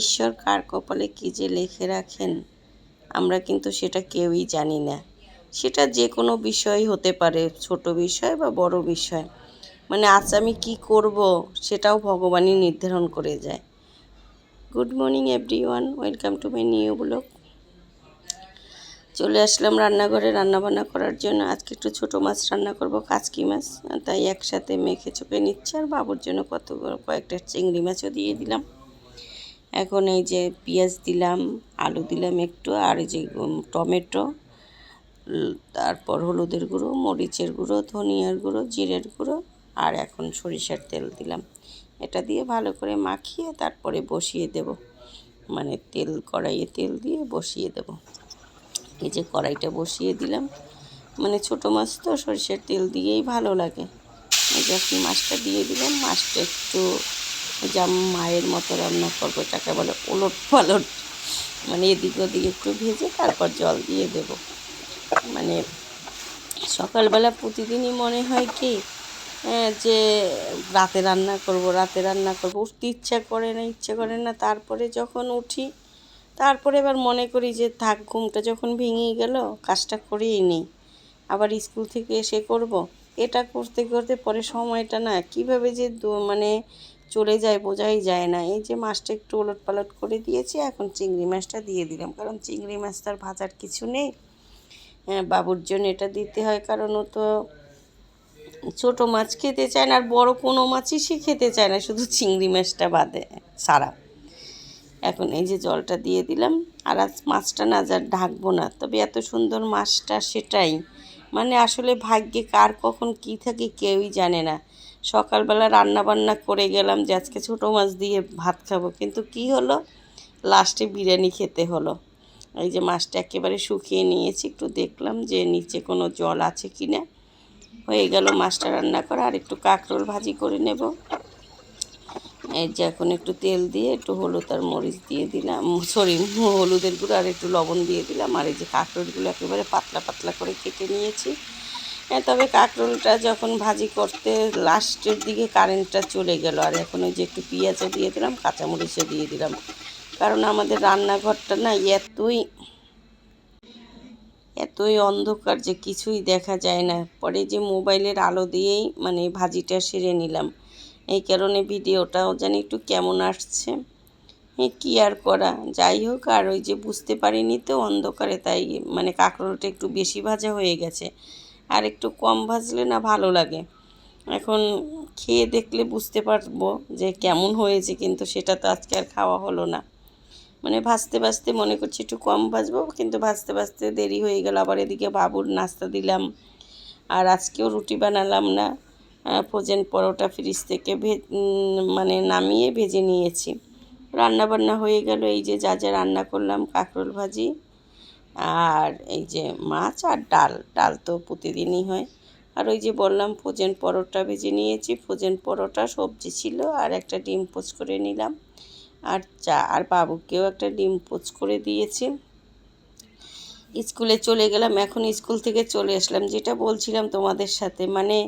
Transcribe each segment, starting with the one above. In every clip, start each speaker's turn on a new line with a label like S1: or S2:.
S1: ঈশ্বর কার কপালে কী যে লেখে রাখেন, আমরা কিন্তু সেটা কেউই জানি না। সেটা যে কোনো বিষয় হতে পারে, ছোট বিষয় বা বড় বিষয়। মানে আজ আমি কি করব সেটাও ভগবানই নির্ধারণ করে যায়। Good morning everyone welcome to my new blog চলে আসলাম রান্নাঘরে রান্নাবান্না করার জন্য। আজকে একটু ছোট মাছ রান্না করব, কাচকি মাছ। তাই একসাথে মেখে চোখে নিচ্ছে, আর বাবুর জন্য কত কয়েকটা চিংড়ি মাছও দিয়ে দিলাম। এখন এই যে পেঁয়াজ দিলাম, আলু দিলাম একটু, আর এই যে টমেটো তারপর হলুদের গুঁড়ো, মরিচের গুঁড়ো, ধনিয়ার গুঁড়ো, জিরের গুঁড়ো, আর এখন সরিষার তেল দিলাম। এটা দিয়ে ভালো করে মাখিয়ে তারপরে বসিয়ে দেব। মানে তেল, কড়াইয়ে তেল দিয়ে বসিয়ে দেব। এই যে কড়াইটা বসিয়ে দিলাম। মানে ছোটো মাছ তো, সরিষার তেল দিয়েই ভালো লাগে। এই যে এখন মাছটা দিয়ে দিলাম। মাছটা একটু যা মায়ের মতো রান্না করব তাকে বলে ওলট পালট। মানে এদিক ওদিক একটু ভেজে তারপর জল দিয়ে দেব। মানে সকালবেলা প্রতিদিনই মনে হয় কি হ্যাঁ, যে রাতে রান্না করব রাতে রান্না করব। উঠতে ইচ্ছা করে না ইচ্ছা করে না। তারপরে যখন উঠি তারপরে এবার মনে করি যে থাক ঘুমটা যখন ভেঙে গেল কাজটা করেই নিই। আবার স্কুল থেকে এসে করব। এটা করতে করতে পরে সময়টা না কীভাবে যে মানে চলে যায়, বোঝাই যায় না। এই যে মাছটা একটু ওলট পালট করে দিয়েছি, এখন চিংড়ি মাছটা দিয়ে দিলাম। কারণ চিংড়ি মাছ তার ভাজার কিছু নেই। হ্যাঁ বাবুর জন্য এটা দিতে হয়, কারণ ও তো ছোটো মাছ খেতে চায় না, আর বড় কোনো মাছই সে খেতে চায় না, শুধু চিংড়ি মাছটা বাদে সারা। এখন এই যে জলটা দিয়ে দিলাম, আর আজ মাছটা না যা ঢাকবো না, তবে এত সুন্দর মাছটা সেটাই। মানে আসলে ভাগ্যে কার কখন কি থাকে কেউই জানে না। সকালবেলা রান্না বান্না করে গেলাম যে আজকে ছোটো মাছ দিয়ে ভাত খাব। কিন্তু কি হলো? লাস্টে বিরিয়ানি খেতে হলো। এই যে মাছটা একেবারে শুকিয়ে নিয়েছি, একটু দেখলাম যে নিচে কোনো জল আছে কি না হয়ে গেল মাছটা রান্না করা। আর একটু কাঁকরোল ভাজি করে নেব। এই যে এখন একটু তেল দিয়ে, একটু হলুদ আর মরিচ দিয়ে দিলাম। সরি, হলুদের গুঁড়ো আর একটু লবণ দিয়ে দিলাম। আর এই যে কাঁকরোলগুলো একেবারে পাতলা পাতলা করে কেটে নিয়েছি। হ্যাঁ তবে কাঁকরোলটা যখন ভাজি করতে লাস্টের দিকে কারেন্টটা চলে গেল, আর এখন ওই যে একটু পেঁয়াজও দিয়ে দিলাম, কাঁচামরিচও দিয়ে দিলাম। কারণ আমাদের রান্নাঘরটা না এতই এতই অন্ধকার যে কিছুই দেখা যায় না। পরে যে মোবাইলের আলো দিয়েই মানে ভাজিটা সেরে নিলাম। এই কারণে ভিডিওটাও জানি একটু কেমন আসছে। কী আর করা? যাই হোক, আর ওই যে বুঝতে পারিনি তো অন্ধকারে, তাই মানে কাঁকরোলটা একটু বেশি ভাজা হয়ে গেছে। আর একটু কম ভাজলে না ভালো লাগে। এখন খেয়ে দেখলে বুঝতে পারব যে কেমন হয়েছে, কিন্তু সেটা তো আজকে আর খাওয়া হলো না। মানে ভাজতে ভাজতে মনে করছি একটু কম ভাজবো, কিন্তু ভাজতে ভাজতে দেরি হয়ে গেল। আবার এদিকে বাবুর নাস্তা দিলাম। আর আজকেও রুটি বানালাম না। ফ্রোজেন পরোটা ফ্রিজ থেকে ভে মানে নামিয়ে ভেজে নিয়েছি। রান্না বান্না হয়ে গেল, এই যে যা যা রান্না করলাম, কাঁকরোল ভাজি আর এই যে মাছ আর ডাল। ডাল তো প্রতিদিনই হয়। আর ওই যে বললাম, ফ্রোজেন পরোটা ভেজে নিয়েছি। ফ্রোজেন পরোটা, সবজি ছিল আর একটা ডিম পোচ করে নিলাম। আর চা, আর বাবুকেও একটা ডিম পোচ করে দিয়েছি। স্কুলে চলে গেলাম, এখন স্কুল থেকে চলে আসলাম। যেটা বলছিলাম তোমাদের সাথে মানে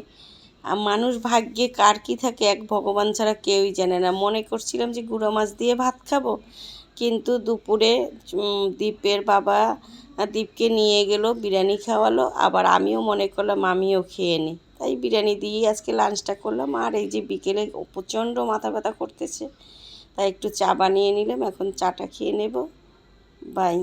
S1: মানুষ ভাগ্যে কার কি থাকে, এক ভগবান ছাড়া কেউই জানে না। মনে করছিলাম যে গুঁড়ো মাছ দিয়ে ভাত খাব, কিন্তু দুপুরে দীপের বাবা দীপকে নিয়ে গেল, বিরিয়ানি খাওয়ালো। আবার আমিও মনে করলাম আমিও খেয়ে নিই। তাই বিরিয়ানি দিয়েই আজকে লাঞ্চটা করলাম। আর এই যে বিকেলে প্রচণ্ড মাথা ব্যথা করতেছে, তাই একটু চা বানিয়ে নিলাম। এখন চাটা খেয়ে নেব। বাই।